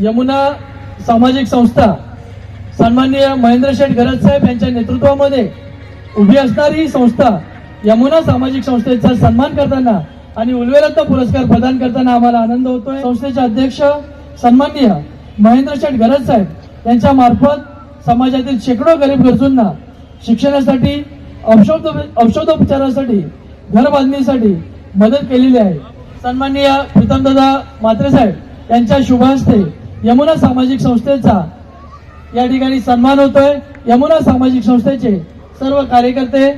यमुना सामाजिक संस्था सन्माननीय महेंद्र शेठ गरज साहेब यांच्या नेतृत्वामध्ये उभी असणारी ही संस्था यमुना सामाजिक संस्थेचा सन्मान करताना आणि उल्वेरत्न पुरस्कार प्रदान करताना आम्हाला आनंद होतोय. संस्थेचे अध्यक्ष सन्माननीय महेंद्र शेठ गरज साहेब यांच्या मार्फत समाजातील शेकडो गरीब गरजूंना शिक्षणासाठी औषध औषधोपचारासाठी घर बांधणीसाठी मदत केलेली आहे. सन्माननीय प्रीतमदादा म्हात्रे साहेब यांच्या शुभ हस्ते यमुना सामाजिक संस्थेचा या ठिकाणी सन्मान होतोय. यमुना सामाजिक संस्थेचे सर्व कार्यकर्ते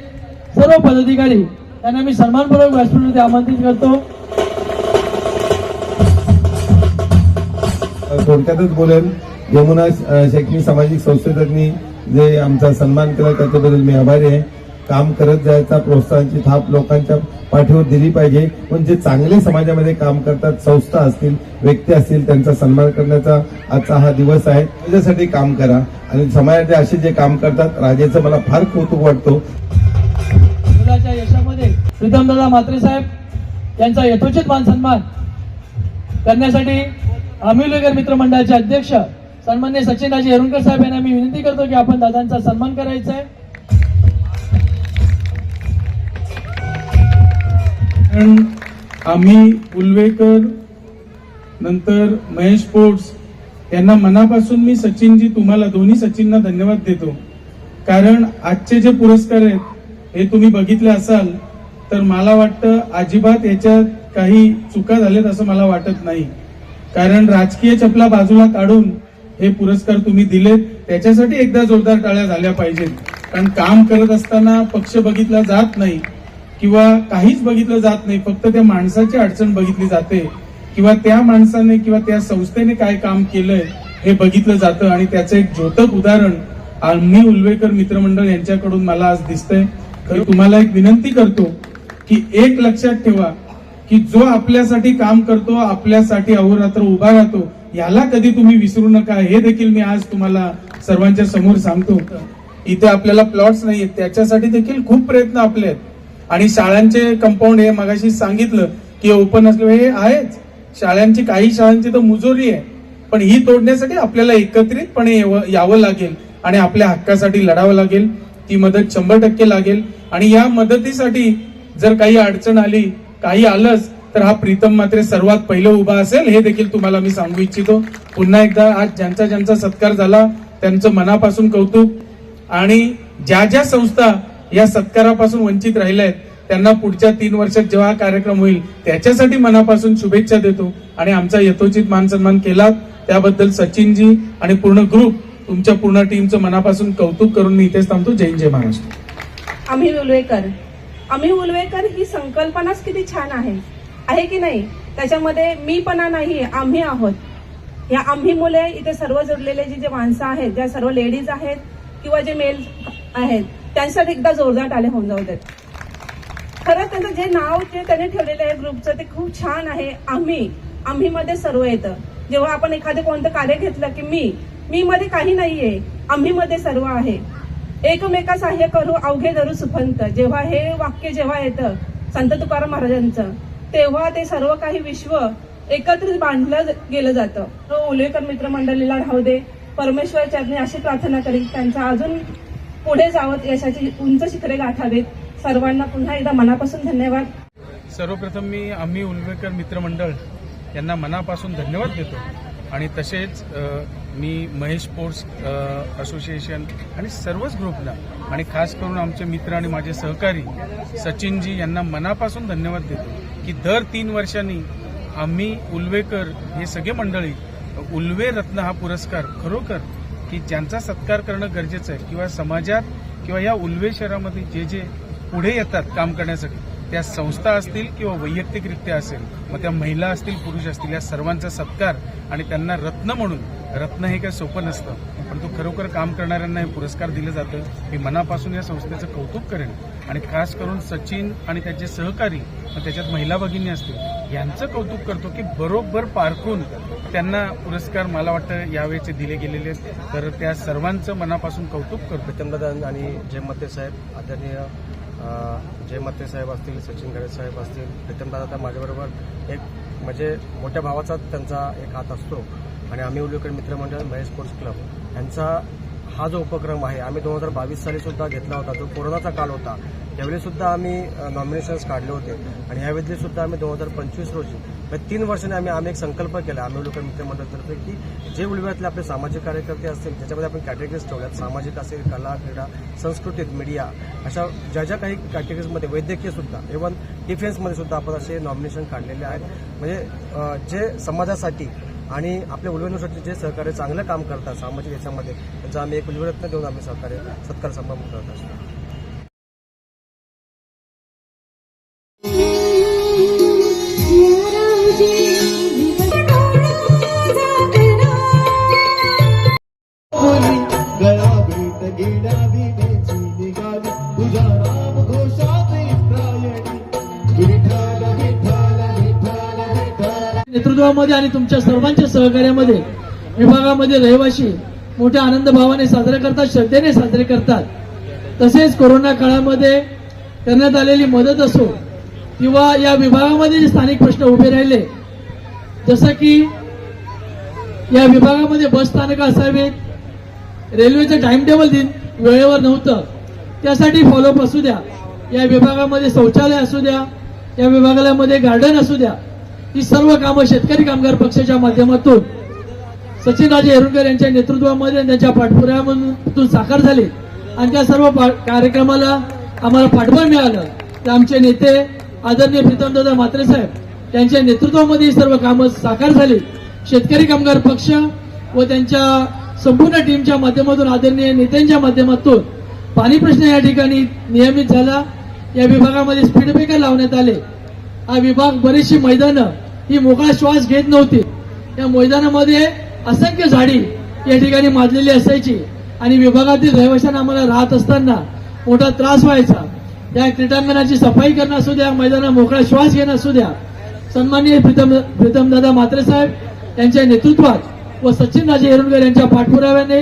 सर्व पदाधिकारी त्यांना मी सन्मानपूर्वक व्यासपीठामध्ये आमंत्रित करतो. थोडक्यातच बोलेन. यमुना शैक्षणिक सामाजिक संस्थेतनी जे आमचा सन्मान केला त्याच्याबद्दल मी आभारी आहे. काम करत जायचा प्रोत्साहनची थाप लोकांच्या पाठीवर दिली पाहिजे. पण जे चांगले समाजामध्ये काम करतात संस्था असतील व्यक्ती असतील त्यांचा सन्मान करण्याचा आजचा हा दिवस आहे. त्याच्यासाठी काम करा. आणि समाजाचे असे जे काम करतात राजेचं मला फार कौतुक वाटतो. मुलाच्या यशामध्ये प्रीतमदादा म्हात्रे साहेब यांचा यथोचित मान सन्मान करण्यासाठी आमिलनगर मित्रमंडळाचे अध्यक्ष सन्मान्य सचिनराजे येरुणकर साहेब यांना मी विनंती करतो की आपण दादांचा सन्मान करायचा आहे. कारण आम्ही उलवेकर नंतर महेश पोट्स यांना मनापासून मी सचिनजी तुम्हाला दोन्ही सचिनना धन्यवाद देतो. कारण आजचे जे पुरस्कार आहेत हे तुम्ही बघितले असाल तर मला वाटतं अजिबात याच्यात काही चुका झाल्यात असं मला वाटत नाही. कारण राजकीय चपला बाजूला काढून हे पुरस्कार तुम्ही दिलेत त्याच्यासाठी एकदा जोरदार टाळ्या झाल्या पाहिजेत. कारण काम करत असताना पक्ष बघितला जात नाही. किंवा काहीच बघितलं जात नाही फक्त त्या माणसाची अडचण बघितली जाते किंवा त्या माणसाने किंवा त्या संस्थेने काय काम केलंय हे बघितलं जातं. आणि त्याचं एक द्योतक उदाहरण आम्ही उल्वेकर मित्रमंडळ यांच्याकडून मला आज दिसतंय. तर तुम्हाला एक विनंती करतो की एक लक्षात ठेवा की जो आपल्यासाठी काम करतो आपल्यासाठी अहोरात्र उभा राहतो याला कधी तुम्ही विसरू नका. हे देखील मी आज तुम्हाला सर्वांच्या समोर सांगतो. इथे आपल्याला प्लॉट्स नाहीयेत त्याच्यासाठी देखील खूप प्रयत्न आपले आहेत. आणि शाळांचे कंपाऊंड हे मगाशी सांगितलं की ओपन असल्यामुळे हे आहेच. शाळांची काही शाळांची तर मुजोरी आहे. पण ही तोडण्यासाठी आपल्याला एकत्रितपणे यावं लागेल आणि आपल्या हक्कासाठी लढावं लागेल. ती मदत शंभर टक्के लागेल. आणि या मदतीसाठी जर काही अडचण आली काही आलंच तर हा प्रीतम मात्र सर्वात पहिलं उभा असेल हे देखील तुम्हाला मी सांगू इच्छितो. पुन्हा एकदा आज ज्यांचा ज्यांचा सत्कार झाला त्यांचं मनापासून कौतुक. आणि ज्या ज्या संस्था या सत्कारापासून वंचित राहिल्या आहेत त्यांना पुढच्या तीन वर्षात जेव्हा हा कार्यक्रम होईल त्याच्यासाठी मनापासून शुभेच्छा देतो. आणि आमचा यथोचित मान सन्मान केला त्याबद्दल सचिनजी आणि पूर्ण ग्रुप तुमच्या पूर्ण टीमचं मनापासून कौतुक करून मी इथेच थांबतो. जय जय महाराष्ट्र. आम्ही उलवेकर. आम्ही उलवेकर ही संकल्पनाच किती छान आहे. आहे की नाही? त्याच्यामध्ये मीपणा नाही आम्ही आहोत. या आम्ही मुले इथे सर्व जोडलेले जे जे माणसं आहेत ज्या सर्व लेडीज आहेत किंवा जे मेल आहेत त्यांच्यासाठी एकदा जोरदार टाले होऊन जाऊ देत. खरं त्यांचं जे नाव जे त्यांनी ठेवलेलं आहे ग्रुपचं ते खूप छान आहे. आम्ही आम्ही मध्ये सर्व येतं. जेव्हा आपण एखादं कोणतं कार्य घेतलं की मी मी मध्ये काही नाहीये आम्ही मध्ये सर्व आहे. एकमेका सहाय्य करू अवघे धरू सुफंत. जेव्हा हे वाक्य जेव्हा येतं संत तुकाराम महाराजांचं तेव्हा ते सर्व काही विश्व एकत्रित बांधलं गेलं जातं. तो उल्लेकर मित्रमंडळीला राहू दे. परमेश्वर चरणी अशी प्रार्थना करीन. त्यांचा अजून पुढे जावत यशाची उंच शिखरे गाठावेत. सर्वांना पुन्हा एकदा मनापासून धन्यवाद. सर्वप्रथम मी आम्ही उल्वेकर मित्रमंडळ यांना मनापासून धन्यवाद देतो. आणि तसेच मी महेश स्पोर्ट्स असोसिएशन आणि सर्वच ग्रुपला आणि खास करून आमचे मित्र आणि माझे सहकारी सचिनजी यांना मनापासून धन्यवाद देतो की दर तीन वर्षांनी आम्ही उल्वेकर हे सगळे मंडळी उल्वे रत्न हा पुरस्कार खरोखर की ज्यांचा सत्कार करणं गरजेचं आहे किंवा समाजात किंवा या उल्वे शहरामध्ये जे जे पुढे येतात काम करण्यासाठी त्या संस्था असतील किंवा वैयक्तिकरित्या असेल मग त्या महिला असतील पुरुष असतील या सर्वांचा सत्कार आणि त्यांना रत्न म्हणून रत्न हे काय सोपं नसतं पण तो खरोखर काम करणाऱ्यांना हे पुरस्कार दिलं जातं मी मनापासून या संस्थेचं कौतुक करेन आणि खास करून सचिन आणि त्याचे सहकारी त्याच्यात महिला भगिनी असतील यांचं कौतुक करतो की बरोबर पारखून त्यांना पुरस्कार मला वाटतं यावेळेचे दिले गेलेले आहेत. तर त्या सर्वांचं मनापासून कौतुक करतो. प्रीतमदादा आणि जयमते साहेब आदरणीय जयमते साहेब असतील सचिन गणेश साहेब असतील प्रीतमदादा तर माझ्याबरोबर एक म्हणजे मोठ्या भावाचा त्यांचा एक हात असतो. आणि आम्ही उल्लेकर मित्रमंडळ महेश स्पोर्ट्स क्लब यांचा हा जो उपक्रम आहे आम्ही दोन हजार बावीस साली सुद्धा घेतला होता जो कोरोनाचा काळ होता. त्यावेळीसुद्धा आम्ही नॉमिनेशन्स काढले होते. आणि ह्यावेळी सुद्धा आम्ही दोन हजार पंचवीस रोजी म्हणजे तीन वर्षांनी आम्ही आम्ही एक संकल्प केला आम्ही लोक मित्रमंडळातर्फे की जे उलव्यातले आपले सामाजिक कार्यकर्ते असतील ज्याच्यामध्ये आपण कॅटेगरीज ठेवल्यात. सामाजिक असेल कला क्रीडा संस्कृतीत मीडिया अशा ज्या ज्या काही कॅटेगरीजमध्ये वैद्यकीय सुद्धा इव्हन डिफेन्समध्ये सुद्धा आपण असे नॉमिनेशन काढलेले आहेत. म्हणजे जे समाजासाठी आणि आपल्या उलवेनुसाठी जे सहकार्य चांगलं काम करतात सामाजिक याच्यामध्ये त्यांचा आम्ही एक उलवरत्न देऊन आम्ही सहकार्य सत्कार समारंभ करत असतो. नेतृत्वामध्ये आणि तुमच्या सर्वांच्या सहकार्यामध्ये विभागामध्ये रहिवाशी मोठ्या आनंद भावाने साजरे करतात श्रद्धेने साजरे करतात. तसेच कोरोना काळामध्ये करण्यात आलेली मदत असो किंवा या विभागामध्ये जे स्थानिक प्रश्न उभे राहिले जसं की या विभागामध्ये बस स्थानकं असावीत रेल्वेचं टाइम टेबल दिन वेळेवर नव्हतं त्यासाठी फॉलोअप असू द्या. या विभागामध्ये शौचालय असू द्या या विभागामध्ये गार्डन असू द्या ही सर्व कामं शेतकरी कामगार पक्षाच्या माध्यमातून सचिनराजे हेरुणकर यांच्या नेतृत्वामध्ये त्यांच्या पाठपुराव्यामधून साकार झाली. आणि त्या सर्व पा- कार्यक्रमाला आम्हाला पाठबळ मिळालं. तर आमचे नेते आदरणीय प्रीतमदादा म्हात्रे साहेब त्यांच्या नेतृत्वामध्ये ही सर्व कामं साकार झाली. शेतकरी कामगार पक्ष व त्यांच्या संपूर्ण टीमच्या माध्यमातून आदरणीय नेत्यांच्या माध्यमातून पाणी प्रश्न या ठिकाणी नियमित झाला. या विभागामध्ये स्पीड ब्रेकर लावण्यात आले. हा विभाग बरीचशी मैदानं ही मोकळा श्वास घेत नव्हती. या मैदानामध्ये असंख्य झाडी या ठिकाणी माजलेली असायची आणि विभागातील रहिवाशांना आम्हाला राहत असताना मोठा त्रास व्हायचा. या क्रीडांगणाची सफाई करणं असू द्या मैदानात मोकळा श्वास घेणं असू द्या. सन्माननीय प्रीतम प्रीतमदादा म्हात्रे साहेब यांच्या नेतृत्वात व सचिनराजे हेरुणकर यांच्या पाठपुराव्याने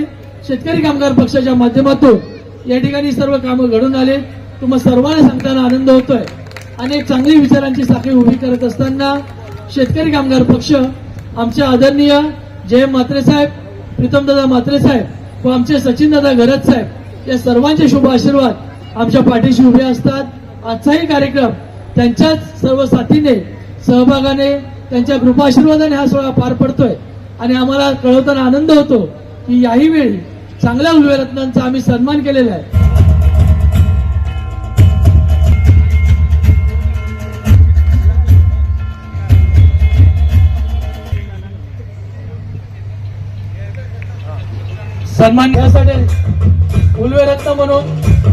शेतकरी कामगार पक्षाच्या माध्यमातून या ठिकाणी सर्व कामं घडून आले. तुम्हा सर्वांना सांगताना आनंद होतोय. अनेक चांगली विचारांची साखळी उभी करत असताना शेतकरी कामगार पक्ष आमचे आदरणीय जय म्हात्रे साहेब प्रीतमदादा म्हात्रे साहेब व आमचे सचिनदादा घरत साहेब या सर्वांचे शुभ आशीर्वाद आमच्या पाठीशी उभे असतात. आजचाही कार्यक्रम त्यांच्याच सर्व साथीने सहभागाने त्यांच्या कृपाशीर्वादाने हा सोहळा पार पडतोय. आणि आम्हाला कळवताना आनंद होतो की याही वेळी चांगल्या उल्वेरत्नांचा आम्ही सन्मान केलेला आहे. सन्मान यासाठी उलवे रत्न म्हणून.